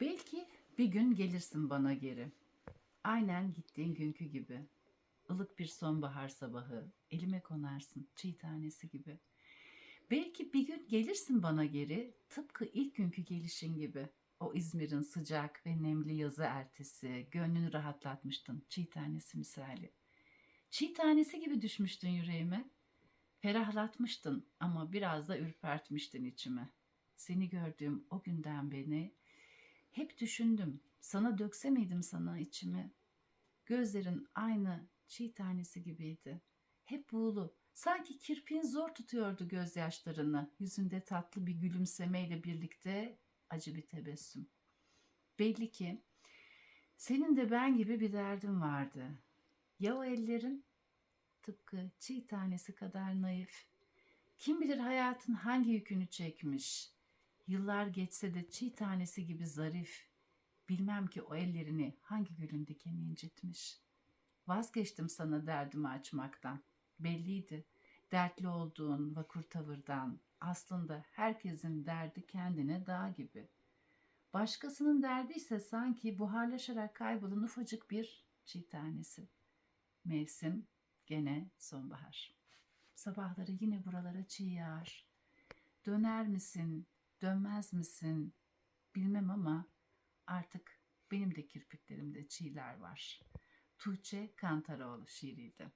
Belki bir gün gelirsin bana geri. Aynen gittiğin günkü gibi. Ilık bir sonbahar sabahı, elime konarsın çiğ tanesi gibi. Belki bir gün gelirsin bana geri, tıpkı ilk günkü gelişin gibi. O İzmir'in sıcak ve nemli yazı ertesi, gönlünü rahatlatmıştın çiğ tanesi misali. Çiğ tanesi gibi düşmüştün yüreğime. Ferahlatmıştın ama biraz da ürpertmiştin içime. Seni gördüğüm o günden beni hep düşündüm. Sana dökse miydim sana içimi? Gözlerin aynı çiğ tanesi gibiydi. Hep buğulu. Sanki kirpiğin zor tutuyordu gözyaşlarını. Yüzünde tatlı bir gülümsemeyle birlikte acı bir tebessüm. Belli ki senin de ben gibi bir derdin vardı. Ya o ellerin? Tıpkı çiğ tanesi kadar naif. Kim bilir hayatın hangi yükünü çekmiş. Yıllar geçse de çiğ tanesi gibi zarif. Bilmem ki o ellerini hangi gülün dikeni incitmiş. Vazgeçtim sana derdimi açmaktan. Belliydi. Dertli olduğun vakur tavırdan. Aslında herkesin derdi kendine dağ gibi. Başkasının derdi ise sanki buharlaşarak kaybolan ufacık bir çiğ tanesi. Mevsim gene sonbahar. Sabahları yine buralara çiğ yağar. Döner misin, dönmez misin bilmem ama artık benim de kirpiklerimde çiğler var. Tuğçe Kantaroğlu şiiriydi.